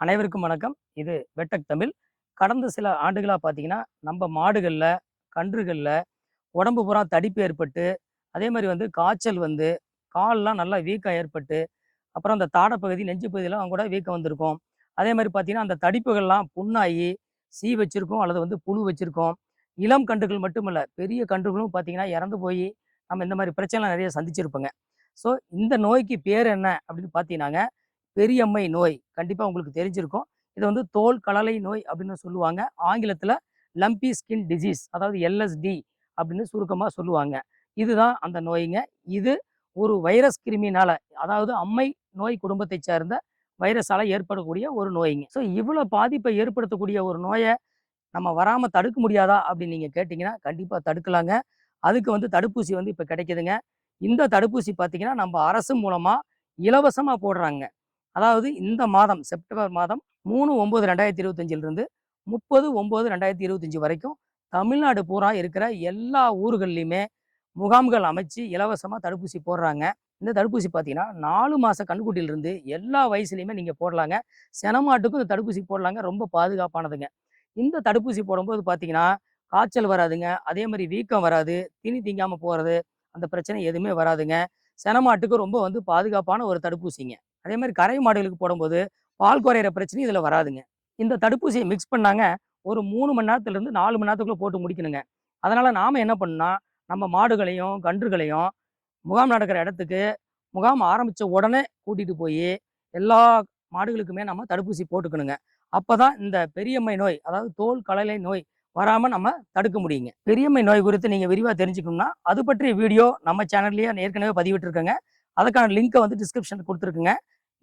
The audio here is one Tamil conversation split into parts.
அனைவருக்கும் வணக்கம். இது வெட்டக் தமிழ். கடந்த சில ஆண்டுகளாக பார்த்தீங்கன்னா நம்ம மாடுகளில் கன்றுகளில் உடம்பு பூரா தடிப்பு ஏற்பட்டு அதே மாதிரி வந்து காய்ச்சல் வந்து கால்லாம் நல்லா வீக்கம் ஏற்பட்டு அப்புறம் அந்த தாடப்பகுதி நெஞ்சு பகுதியெல்லாம் கூட வீக்கம் வந்திருக்கும். அதே மாதிரி பார்த்தீங்கன்னா அந்த தடிப்புகள்லாம் புண்ணாகி சீ வச்சிருக்கோம் அல்லது வந்து புழு வச்சிருக்கோம். இளம் கன்றுகள் மட்டுமல்ல பெரிய கன்றுகளும் பார்த்தீங்கன்னா இறந்து போய் நம்ம இந்த மாதிரி பிரச்சனைலாம் நிறைய சந்திச்சிருப்போங்க. ஸோ இந்த நோய்க்கு பேர் என்ன அப்படின்னு பார்த்தீங்கன்னாங்க பெரியம்மை நோய். கண்டிப்பாக உங்களுக்கு தெரிஞ்சிருக்கும். இது வந்து தோல் கலலை நோய் அப்படின்னு சொல்லுவாங்க. ஆங்கிலத்தில் லம்பி ஸ்கின் டிசீஸ் அதாவது எல்எஸ்டி அப்படின்னு சுருக்கமாக சொல்லுவாங்க. இதுதான் அந்த நோய்ங்க. இது ஒரு வைரஸ் கிருமினால அதாவது அம்மை நோய் குடும்பத்தை சேர்ந்த வைரஸால் ஏற்படக்கூடிய ஒரு நோய்ங்க. ஸோ இவ்வளோ பாதிப்பை ஏற்படுத்தக்கூடிய ஒரு நோயை நம்ம வராமல் தடுக்க முடியாதா அப்படின்னு நீங்கள் கேட்டிங்கன்னா கண்டிப்பாக தடுக்கலாங்க. அதுக்கு வந்து தடுப்பூசி வந்து இப்போ கிடைக்குதுங்க. இந்த தடுப்பூசி பார்த்தீங்கன்னா நம்ம அரசு மூலமாக இலவசமாக போடுறாங்க. அதாவது இந்த மாதம் செப்டம்பர் மாதம் மூணு ஒம்பது ரெண்டாயிரத்தி இருபத்தஞ்சிலிருந்து முப்பது ஒம்பது ரெண்டாயிரத்தி இருபத்தஞ்சி வரைக்கும் தமிழ்நாடு பூரா இருக்கிற எல்லா ஊர்கள்லையுமே முகாம்கள் அமைச்சு இலவசமாக தடுப்பூசி போடுறாங்க. இந்த தடுப்பூசி பார்த்தீங்கன்னா நாலு மாத கண்குட்டியிலிருந்து எல்லா வயசுலையுமே நீங்கள் போடலாங்க. செனமாட்டுக்கும் இந்த தடுப்பூசி போடலாங்க. ரொம்ப பாதுகாப்பானதுங்க. இந்த தடுப்பூசி போடும்போது பார்த்தீங்கன்னா காய்ச்சல் வராதுங்க. அதே மாதிரி வீக்கம் வராது. திணி திங்காமல் போகிறது அந்த பிரச்சனை எதுவுமே வராதுங்க. செனமாட்டுக்கு ரொம்ப வந்து பாதுகாப்பான ஒரு தடுப்பூசிங்க. அதே மாதிரி கரை மாடுகளுக்கு போடும்போது பால் குறையிற பிரச்சனை இதில் வராதுங்க. இந்த தடுப்பூசியை மிக்ஸ் பண்ணாங்க ஒரு மூணு மணி நேரத்துலேருந்து நாலு மணி நேரத்துக்குள்ளே போட்டு முடிக்கணுங்க. அதனால் நாம் என்ன பண்ணுன்னா நம்ம மாடுகளையும் கன்றுகளையும் முகாம் நடக்கிற இடத்துக்கு முகாம் ஆரம்பித்த உடனே கூட்டிகிட்டு போய் எல்லா மாடுகளுக்குமே நம்ம தடுப்பூசி போட்டுக்கணுங்க. அப்போ தான் இந்த பெரியம்மை நோய் அதாவது தோல் கலலை நோய் வராமல் நம்ம தடுக்க முடியுங்க. பெரியம்மை நோய் குறித்து நீங்கள் விரிவாக தெரிஞ்சுக்கணும்னா அது பற்றிய வீடியோ நம்ம சேனல்லையே ஏற்கனவே பதிவிட்டிருக்கேங்க. அதுக்கான லிங்கை வந்து டிஸ்கிரிப்ஷன் கொடுத்துருக்குங்க.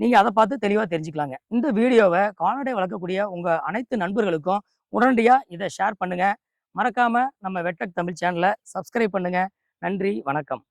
நீங்கள் அதை பார்த்து தெளிவாக தெரிஞ்சுக்கலாங்க. இந்த வீடியோவை கால்நடை வளர்க்கக்கூடிய உங்கள் அனைத்து நண்பர்களுக்கும் உடனடியாக இதை ஷேர் பண்ணுங்கள் மறக்காமல் நம்ம வெட்டக் தமிழ் சேனலை சப்ஸ்கிரைப் பண்ணுங்கள் நன்றி வணக்கம்.